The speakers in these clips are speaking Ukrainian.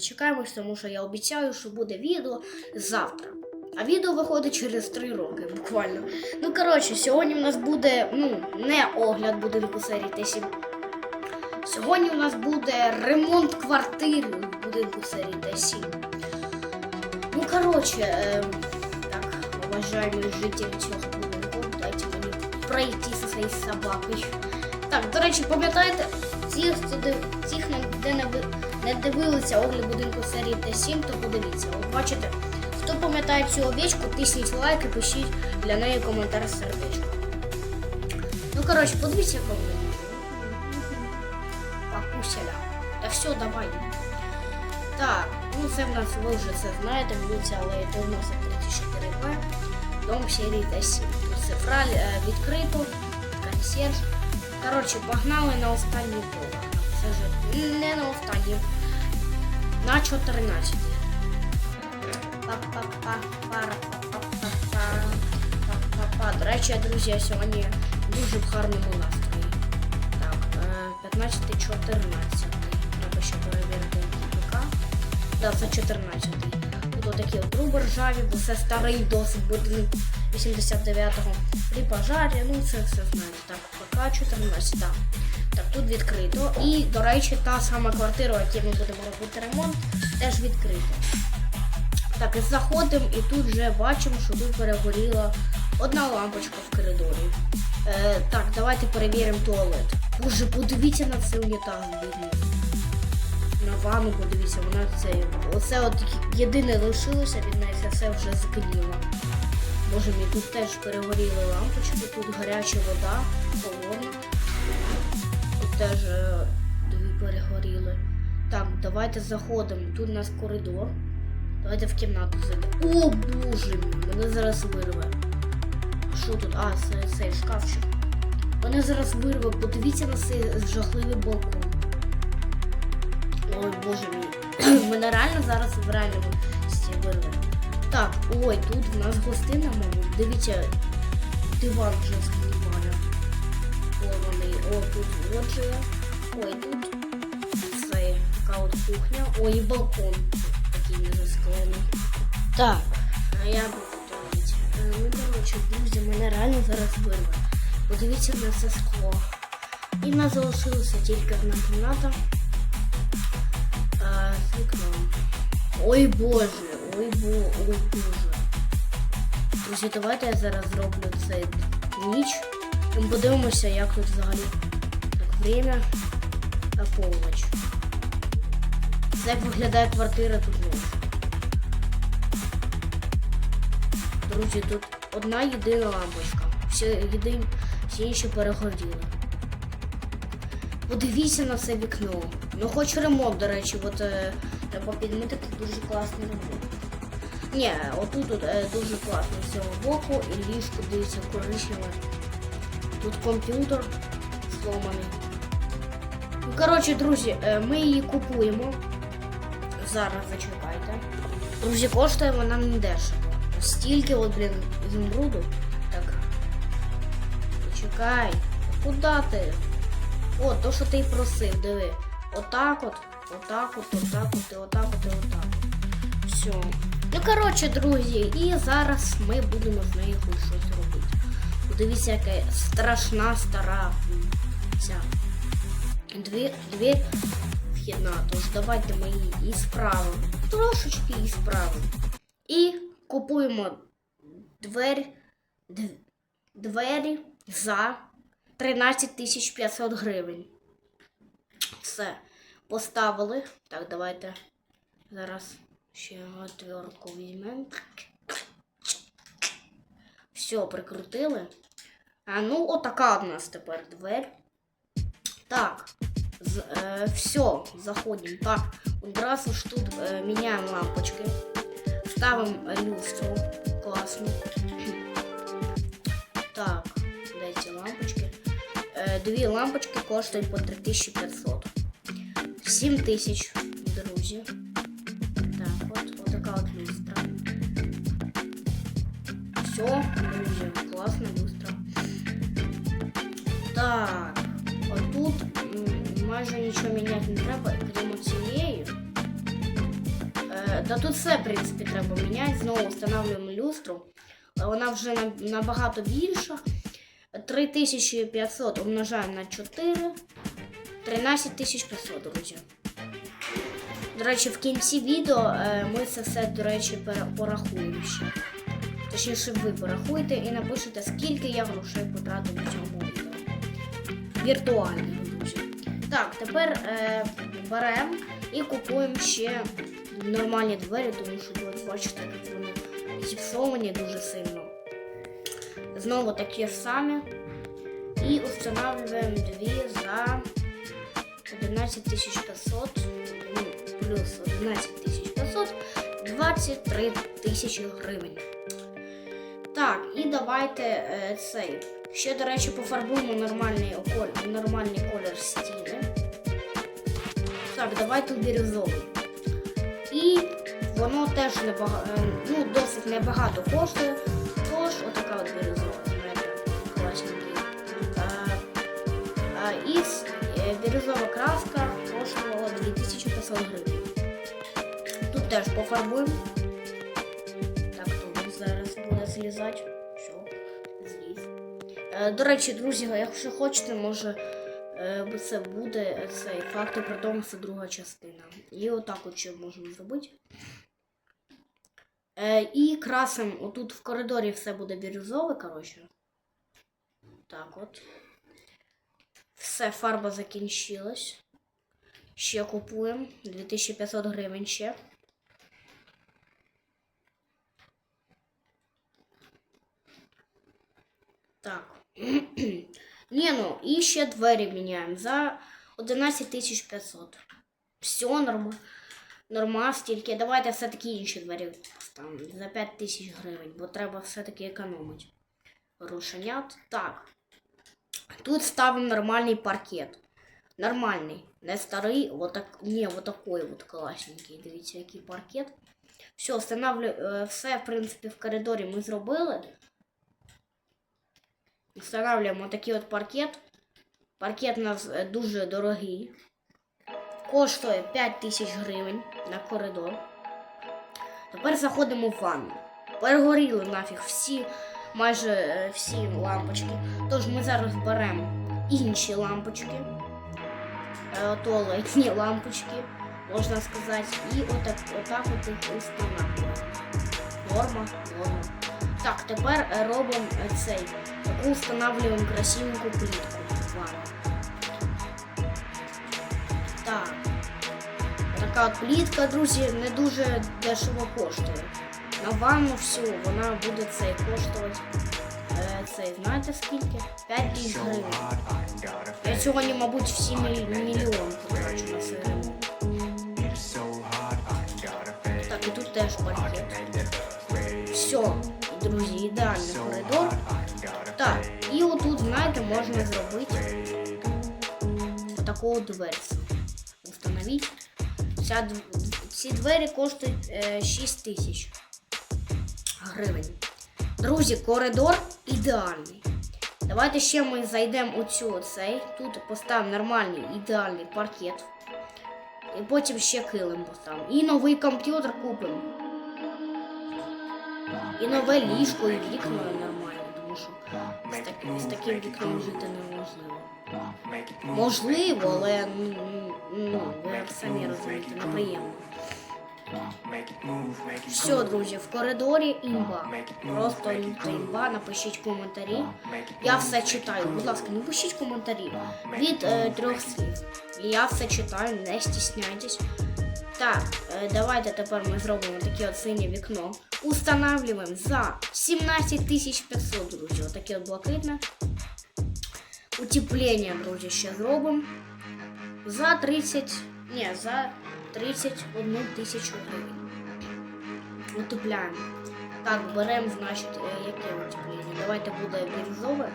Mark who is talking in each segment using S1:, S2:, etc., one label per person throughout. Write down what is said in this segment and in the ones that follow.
S1: всього вже чекаємось, тому що я обіцяю, що буде відео завтра. А відео виходить через 3 роки, буквально. Ну, коротше, сьогодні в нас буде ну, не огляд будинку серії Т7. Сьогодні у нас буде ремонт квартири в будинку серії Т7. Ну, коротше, е, так, уважаемые жителі цього будинку, дайте мені пройти зі своєю собакою. Так, до речі, пам'ятаєте, хто див... ті, де не, ви... не дивилися огляд будинку серії Т7, то подивіться. От бачите, хто пам'ятає цю овечку, тисніть лайк і пишіть для неї коментар з сердечко. Ну, коротше, подивіться, вона. Пакуселя. Та все, давай. Так, ну це в нас ви вже це знаєте, вулиця Алея Томаса 34Б, дом серії Т7. Тут цифра е, відкрито, консьерж. Коротше, погнали на останній поверх. Не на останній, на 14. Па-па-па-пара-па-па-па. До речі, друзі, я сьогодні дуже в гарному настрої. Так, е, 15-14. Треба ще перевірити ПК. Да, це 14. Тут отакі от ржаві, бо це старий досить будинок 89-го. При пожарі, ну це все знаєте. Так, ПК 14, да. Так, тут відкрито. І, до речі, та сама квартира, в якій ми будемо робити ремонт, теж відкрита. Так, і заходимо, і тут вже бачимо, що тут перегоріла одна лампочка в коридорі. Е, так, давайте перевіримо туалет. Боже, подивіться на цей унітаз, бідний. На ванну подивіться, вона це. Оце от єдине лишилося від неї, це все вже згніло. Боже мій, тут теж перегоріли лампочки, тут гаряча вода, холодна. Теж е, дві перегоріли. Так, давайте заходимо. Тут у нас коридор. Давайте в кімнату зайдемо. О, боже мій, мене зараз вирве. Що тут? А, це цей шкафчик. Мене зараз вирве. Подивіться на цей жахливий балкон. Ой, боже мій. Мене реально зараз в реальному сті вирве. Так, ой, тут в нас гостина, мабуть. Дивіться, диван. Порваний. О, тут лоджія. Ой, тут це така от кухня. Ой, і балкон такий не засклений. Так, а я буду говорити. Е, Ну, коротше, друзі, мене реально зараз вирве. Подивіться на це скло. І в нас залишилася тільки одна кімната. А, з вікном. Ой боже, ой бо, ой боже. Друзі, давайте я зараз зроблю цей ніч. І подивимося, як тут взагалі так, время та полноч. Це як виглядає квартира тут ночі. Друзі, тут одна єдина лампочка. Всі, єдині, всі інші перегоріли. Подивіться на це вікно. Ну хоч ремонт, до речі, от е, треба підмітити дуже класний ремонт. Ні, отут е, дуже класно з цього боку і ліжко дивіться коричневе. Тут комп'ютер зломаний. Ну, коротше, друзі, е, ми її купуємо. Зараз зачекайте. Друзі, коштує вона не дешево. Стільки, от, блін, ізумруду. Так. Почекай. Куди ти? О, то, що ти просив, диви. Отак от, отак от, отак от, і отак от, і отак. от. Все. Ну, коротше, друзі, і зараз ми будемо з нею щось робити. Подивіться, яка страшна стара ця. Двір, двір вхідна, тож давайте ми її і справимо. Трошечки і справимо. І купуємо двері, двері за 13 500 гривень. Все. Поставили. Так, давайте зараз ще отвертку візьмемо. Все, прикрутили. А ну, отака у нас тепер дверь. Так. З, е, все, заходимо. Так, одразу ж тут е, міняємо лампочки. Ставимо люстру. Класно. Так, де ці лампочки? Е, дві лампочки коштують по 3500. 7 тисяч, друзі. Так, от, отака от люстра. Все, друзі, класна люстра. Так, отут майже нічого міняти не треба, крім цієї. Е, да тут все, в принципі, треба міняти. Знову встановлюємо люстру. Е, Вона вже набагато більша. 3500 умножаємо на 4. 13500, друзі. До речі, в кінці відео е, ми це все, до речі, порахуємо ще. Точніше, ви порахуєте і напишете, скільки я грошей потратив на цьому Віртуальні, друзі. Так, тепер е, беремо і купуємо ще нормальні двері, тому що ви бачите, вони зіпсовані дуже сильно. Знову такі ж самі. І встановлюємо дві за 11500 ну, плюс 11500 23 тисячі гривень. Так, і давайте е, цей. Ще, до речі, пофарбуємо нормальний, нормальний колір стіни. Так, давайте бірюзовий. І воно теж небага, е, ну, досить небагато коштує. Тож, отака от бірюзова, І е, бірюзова краска коштувала 2500 гривень. Тут теж пофарбуємо. Так, тут зараз буде злізати. Е, До речі, друзі, якщо хочете, може е, це буде цей факти про Тома, це друга частина. І отак от ще можемо зробити. Е, І красим, отут в коридорі все буде бірюзове, коротше. Так от. Все, фарба закінчилась. Ще купуємо. 2500 гривень ще. Так. Ні, ну, і ще двері міняємо за 11500. Все норм... норма стільки. Давайте все-таки інші двері поставимо за 5000 гривень, бо треба все-таки економити. Рушенят. Так. Тут ставимо нормальний паркет. Нормальний. Не старий, отак. Ні, отакий от класненький. Дивіться, який паркет. Все, встановлю е, все, в принципі, в коридорі ми зробили. Встановлюємо такий от паркет. Паркет у нас е, дуже дорогий. Коштує 5 тисяч гривень на коридор. Тепер заходимо в ванну. Перегоріли нафіг всі, майже е, всі лампочки. Тож ми зараз беремо інші лампочки. Е, Туалетні лампочки, можна сказати. І отак, отак от їх устанавливаємо. Норма, норма. Так, тепер робимо цей. Таку встановлюємо красивеньку плітку. Так. Така от плітка, друзі, не дуже дешево коштує. На ванну всю вона буде цей коштувати. Е, цей, знаєте скільки? 5 тисяч гривень. Я сьогодні, мабуть, всі мільйон потрачу на цей ремонт. Так, і тут теж паркет. Все, друзі, ідеальний коридор. Так, і отут, знаєте, можна зробити отаку дверцю. Установіть. Ці двері коштують е, 6 тисяч гривень. Друзі, коридор ідеальний. Давайте ще ми зайдемо у цю оцей. Тут поставимо нормальний ідеальний паркет. І потім ще килим поставимо. І новий комп'ютер купимо. І нове ліжко, і вікна нормальне, тому що з, так, з таким вікном жити неможливо. Можливо, але ну, ну, ви самі розумієте, неприємно. Все, друзі, в коридорі імба. Просто люта імба, напишіть коментарі. Я все читаю. Будь ласка, не пишіть коментарі від е, трьох слів. Я все читаю, не стісняйтесь. Так, е, давайте тепер ми зробимо таке от синє вікно. Устанавливаємо за 17 500, друзі. Отаке от блакитне. Утеплення, друзі, ще зробимо. За 30. Ні, за 31 тисячу гривень. Утепляємо. Так, беремо, значить, е, яке утеплення. Давайте буде бірюзове.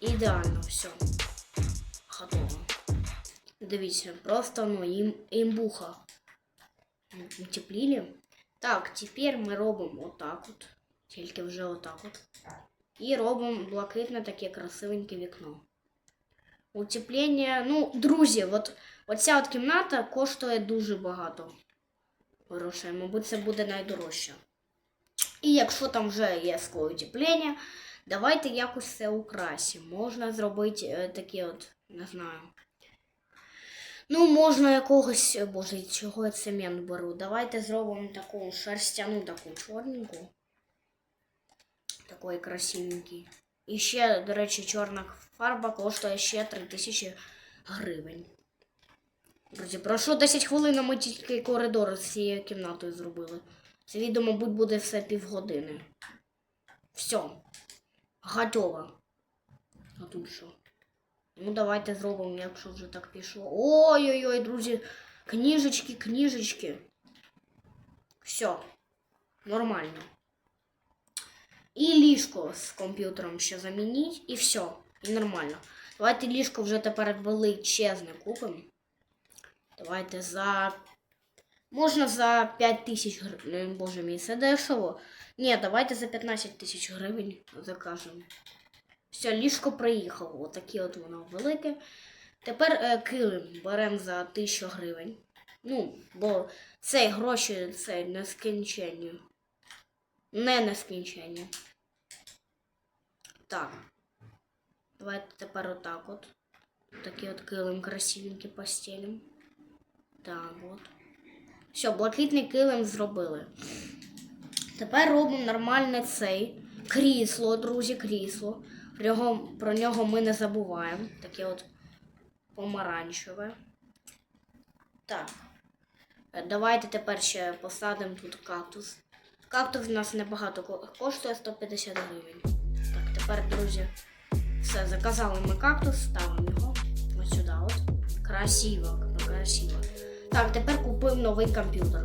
S1: Ідеально, все. Готово. Дивіться, просто ну, ім, імбуха. Утеплили. Так, тепер ми робимо отак от. Тільки вже отак от. І робимо блакитне таке красивеньке вікно. Утеплення. Ну, друзі, от, оця от кімната коштує дуже багато Грошей. Мабуть, це буде найдорожче. І якщо там вже є скло утеплення, давайте якось це украсимо. Можна зробити е, такі от, не знаю. Ну, можна якогось, е, боже, чого я цемент беру. Давайте зробимо таку шерстяну, таку чорненьку. Такий красивенький. І ще, до речі, чорна фарба коштує ще 3000 гривень. Друзі, пройшло 10 хвилин, а ми тільки коридор з цією кімнатою зробили. Це відео, мабуть, буде все півгодини. Все. Готово. А тут що? Ну, давайте зробимо, якщо вже так пішло. Ой-ой-ой, друзі. Книжечки, книжечки. Все. Нормально. І ліжко з комп'ютером ще замініть, і все. І нормально. Давайте ліжко вже тепер величезне купимо. Давайте за. Можна за 5 тисяч гривень. Боже мій, це дешево. Ні, давайте за 15 тисяч гривень закажемо. Все, ліжко приїхало. Отаке от воно велике. Тепер е, килим беремо за 1000 гривень. Ну, бо цей гроші це нескінченні. Не нескінченні. Так. Давайте тепер отак от. Такий от килим красивенький постелем. Так, от. Все, блакитний килим зробили. Тепер робимо нормальне цей. Крісло, друзі, крісло. Про нього, про нього ми не забуваємо. Таке от помаранчеве. Так. Е, Давайте тепер ще посадимо тут кактус. Кактус в нас небагато коштує 150 гривень. Так, тепер, друзі, все, заказали ми кактус, ставимо його ось сюди. От. Красиво, красиво. Так, тепер купив новий комп'ютер.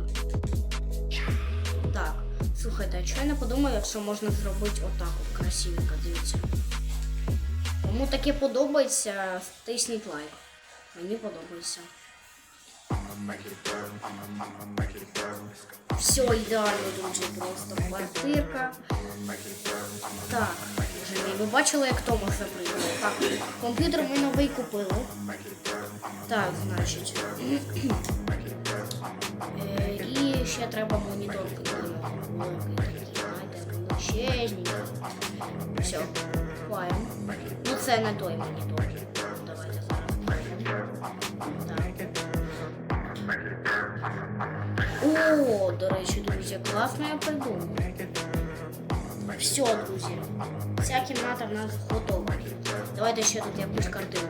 S1: Так, слухайте, а чого я не подумаю, якщо можна зробити отак от красивенько, дивіться. Кому таке подобається, стисніть лайк. Мені подобається. Все ідеально, друзі, просто квартирка. Так, ви бачили, як Томас запрыгнув. Так, комп'ютер ми новий купили. Так, значить. Е, І ще треба монітор. Великий. Все, купаємо. Ну це не той монітор. О, до речі, друзі, класно я придумав. Все, друзі. Ця кімната в нас готова. Давайте ще тут якусь картину.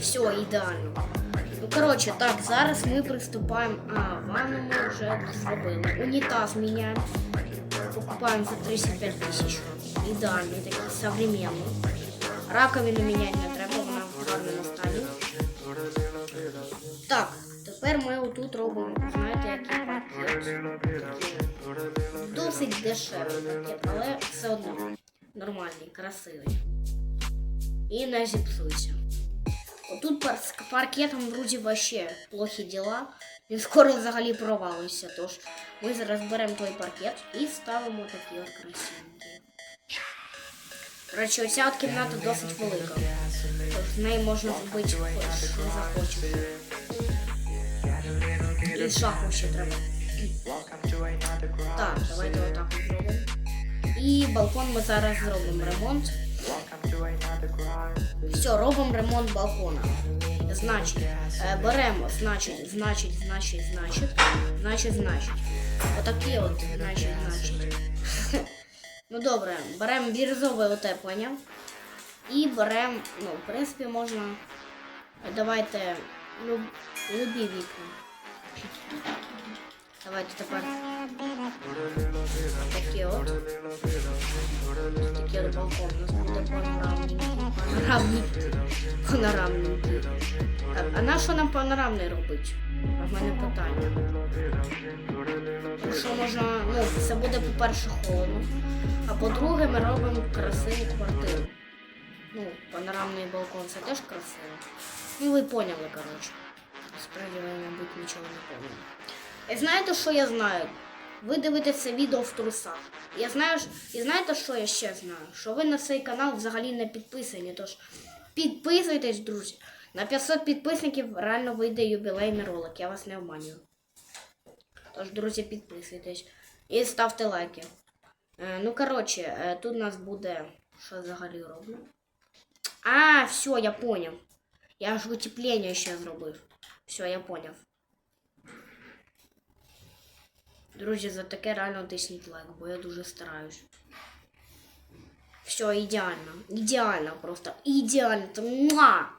S1: Все, ідеально. Ну, коротше, так, зараз ми приступаємо. А, ванну ми вже зробили. Унітаз міняємо. Покупаємо за 35 тисяч. Ідеальний такий, современний. Раковину міняти робимо, знаєте, який пакет. Досить дешевий але все одно нормальний, красивий. І не зіпсуйся. Отут з паркетом, друзі, вообще плохі діла. Він скоро взагалі провалився. Тож ми зараз беремо той паркет і ставимо такі от красивенькі. Коротше, оця от кімната досить велика. Тож в неї можна зробити хоч що захочете. І шаху ще треба. Так, давайте отак от зробимо. І балкон ми зараз зробимо ремонт. Все, робимо ремонт балкона. Значить, е, беремо, значить, значить, значить, значить, значить, значить. Отакі от, значить, значить. Ну добре, беремо бірюзове утеплення. І беремо, ну, в принципі, можна. Давайте люб, любі вікна. Давайте тепер такі от. Такі от у нас буде панорамний. Панорамний. А на що нам панорамний робити? А в мене питання. Тому що можна, ну, це буде, по-перше, холодно. А по-друге, ми робимо красиву квартиру. Ну, панорамний балкон це теж красиво. Ну, ви поняли, коротше. Справді ви, мабуть, нічого не поняли. І знаєте, що я знаю? Ви дивитесь це відео в трусах. Я знаю, і знаєте, що я ще знаю? Що ви на цей канал взагалі не підписані. Тож підписуйтесь, друзі. На 500 підписників реально вийде юбілейний ролик, я вас не обманюю. Тож, друзі, підписуйтесь і ставте лайки. Е, ну, коротше, е, тут у нас буде. Що я взагалі роблю? А, все, я поняв. Я ж утеплення ще зробив. Все, я поняв. Друзі, за таке реально тисніть лайк, бо я дуже стараюсь. Все, ідеально. Ідеально просто. Ідеально. Муа!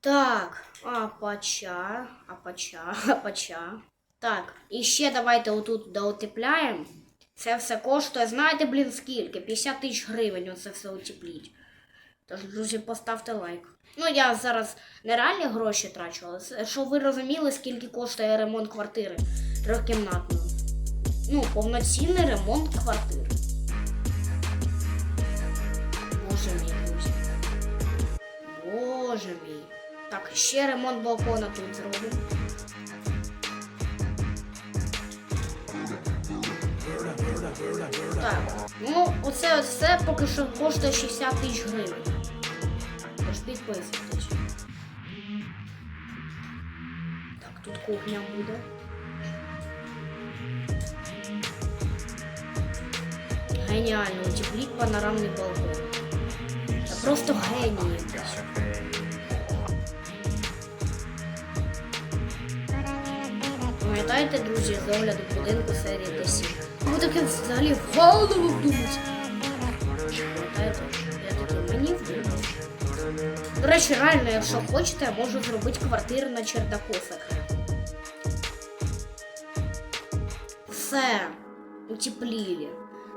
S1: Так, апача, апача, апача. Так, і ще давайте отут доутепляємо. Це все коштує, знаєте, блін, скільки? 50 тисяч гривень оце все утепліть. Тож, друзі, поставте лайк. Ну, я зараз не реальні гроші трачу, але щоб ви розуміли, скільки коштує ремонт квартири трьохкімнатної. Ну, повноцінний ремонт квартири. Боже мій, друзі. Боже мій. Так, ще ремонт балкона тут зробимо. Так, ну оце все поки що коштує 60 тисяч гривень. Тож підписуйтесь. Так, тут кухня буде. Геніально, утепліть панорамний балкон. Це просто якісь. Пам'ятаєте, друзі, з огляду будинку серії Десі? Ви таке взагалі в голову До речі, реально, якщо хочете, я можу зробити квартиру на чердаку. Все, утеплили.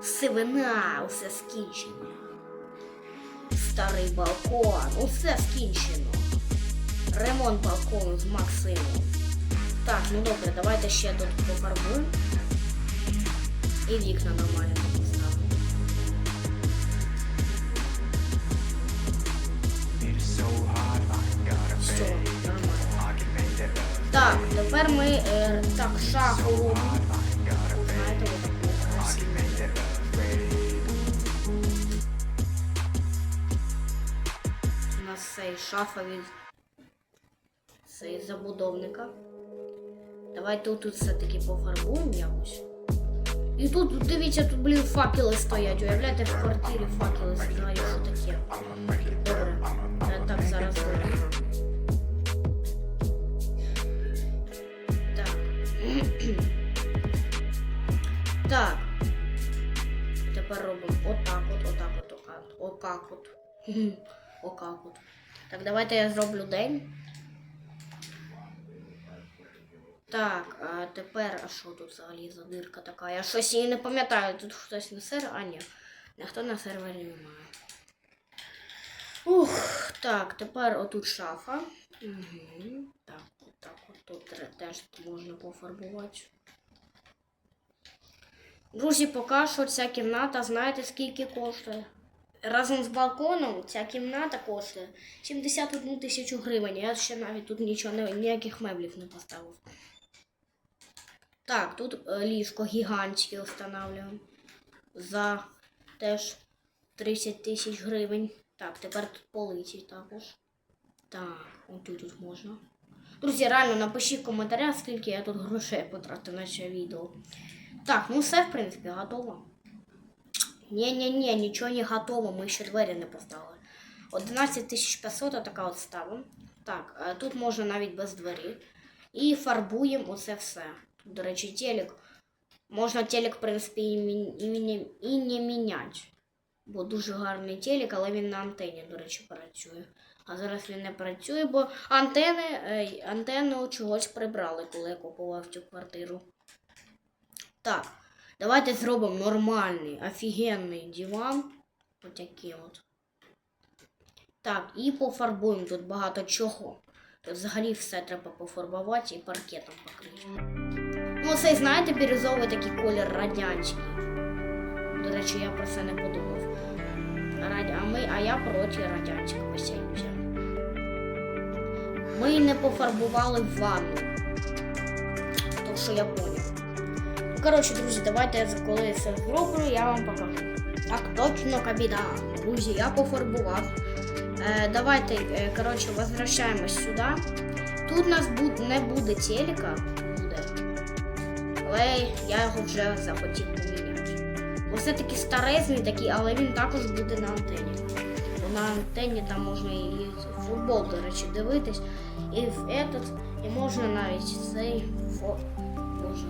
S1: Сивина, усе скінчено. Старий балкон, усе скінчено. Ремонт балкону з Максимом. Так, ну добре, давайте ще тут пофарбуємо. І вікна нормально Так, тепер ми е, так, красиву. У нас цей шафа від цей забудовника. Давайте тут все-таки пофарбуємо якось. І тут, дивіться, тут, блін, факели стоять. Уявляєте, в квартирі факели стоять, що таке. Добре. Я так зараз зроблю. так. Тепер робимо отак от, отак от, отак от. Отак от. Отак от. Так, давайте я зроблю день. Так, а тепер, а що тут взагалі за дирка така? Я щось її не пам'ятаю. Тут хтось на сервері. А, ні. Ніхто на сервері немає. Ух, так, тепер отут шафа. Угу. Так, отак от тут теж можна пофарбувати. Друзі, поки що ця кімната, знаєте, скільки коштує? Разом з балконом ця кімната коштує 71 тисячу гривень. Я ще навіть тут нічого ніяких меблів не поставив. Так, тут е, ліжко гігантське встановлюємо за теж 30 тисяч гривень. Так, тепер тут полиці також. Так, отут тут можна. Друзі, реально напишіть в коментарях, скільки я тут грошей потратив на це відео. Так, ну все, в принципі, готово. Ні-ні-ні, нічого не готово, ми ще двері не поставили. 11500 така от ставимо. Так, е, тут можна навіть без двері. І фарбуємо оце все. До речі, телек. Можна телек, в принципі, і, і, і не міняти. Бо дуже гарний телек, але він на антені, до речі, працює. А зараз він не працює, бо антени, антенну чогось прибрали, коли я купував цю квартиру. Так, давайте зробимо нормальний, офігенний диван. Отакий от. Так, і пофарбуємо тут багато чого. Тут взагалі все треба пофарбувати і паркетом покрити. Ну, цей, знаєте, бірюзовий такий колір радянський. До речі, я про це не подумав. а, ми... а я проти Радянського Союзу. Ми не пофарбували ванну. То, що я поняв. Ну, коротше, друзі, давайте я коли це зроблю, я вам покажу. Так, точно капітан. Друзі, я пофарбував. Е, давайте, е, коротше, возвращаємось сюди. Тут у нас буд... не буде телека, буде. Але я його вже захотів поміняти. Бо все-таки старезний такий, але він також буде на антені. На антені там можна і футбол, до речі, дивитись. І в этот, і можна навіть цей фо... можна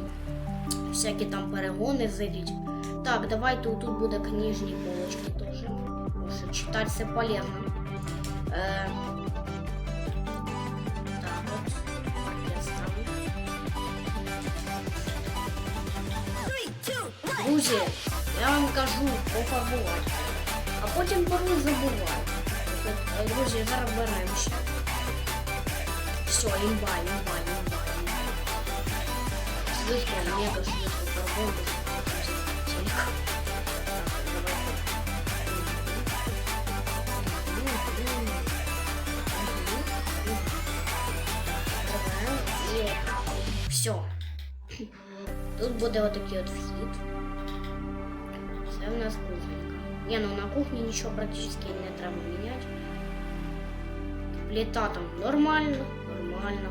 S1: всякі там перегони зайдіть. Так, давайте тут буде книжні полочки теж. Може читати це полезно. Е... Так, от. Я ставлю. Друзі, я вам кажу пофарбувати. А потім порой забуваю. От, е, Друзі, зараз беремо ще. Все, імба, імба, імба, імба. Швидко, мега швидко фарбуємо. Телек. Все. Тут буде отакий от вхід. Це в нас кухонька. Ні, ну на кухні нічого практично не треба міняти. Плита там нормально, Нормально.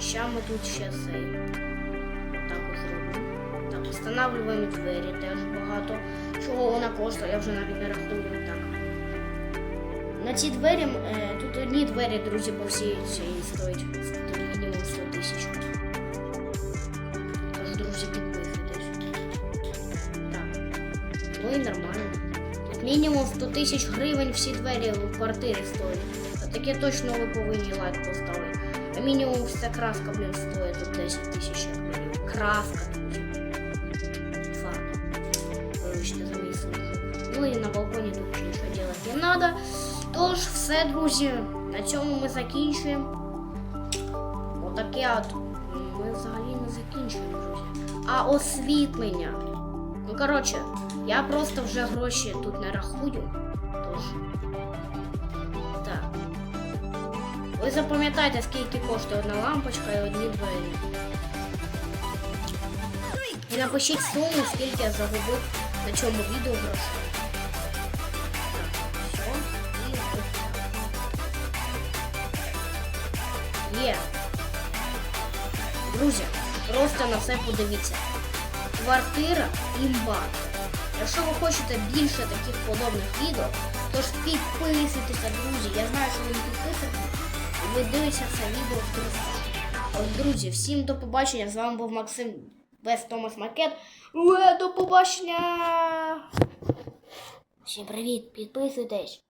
S1: Ща ми тут ще цей. Так ось зробимо. Так, встановлюємо двері теж багато. Чого вона коштує, я вже навіть не рахую. Так. На ці двері, е, тут одні двері, друзі, по всій цій стоять мінімум 100 тисяч. Тож, друзі, підписуйтесь. Так. Ну і нормально. Мінімум 100 тисяч гривень всі двері в квартирі стоять. А таке точно ви повинні лайк поставити. А мінімум вся краска, блін, стоїть тут 10 тисяч гривень. Краска. Фарба. Ну і на балконі тут вже нічого робити не треба. Тож, все, друзі, на цьому ми закінчуємо. Отаке от. Ми взагалі не закінчуємо, друзі. А освітлення. Ну, коротше, я просто вже гроші тут не рахую. Ви запам'ятайте, скільки коштує одна лампочка і одні двері. І напишіть суму, скільки я загубив на цьому відео грошей. Все. Є. Друзі, просто на це подивіться. Квартира імба. Якщо ви хочете більше таких подобних відео, то ж підписуйтеся, друзі. Я знаю, що ви не підписані. Ви дивитеся це відео в 300. От, друзі, всім до побачення. З вами був Максим Вес Томас Макет. Уе, до побачення! Всім привіт, підписуйтесь.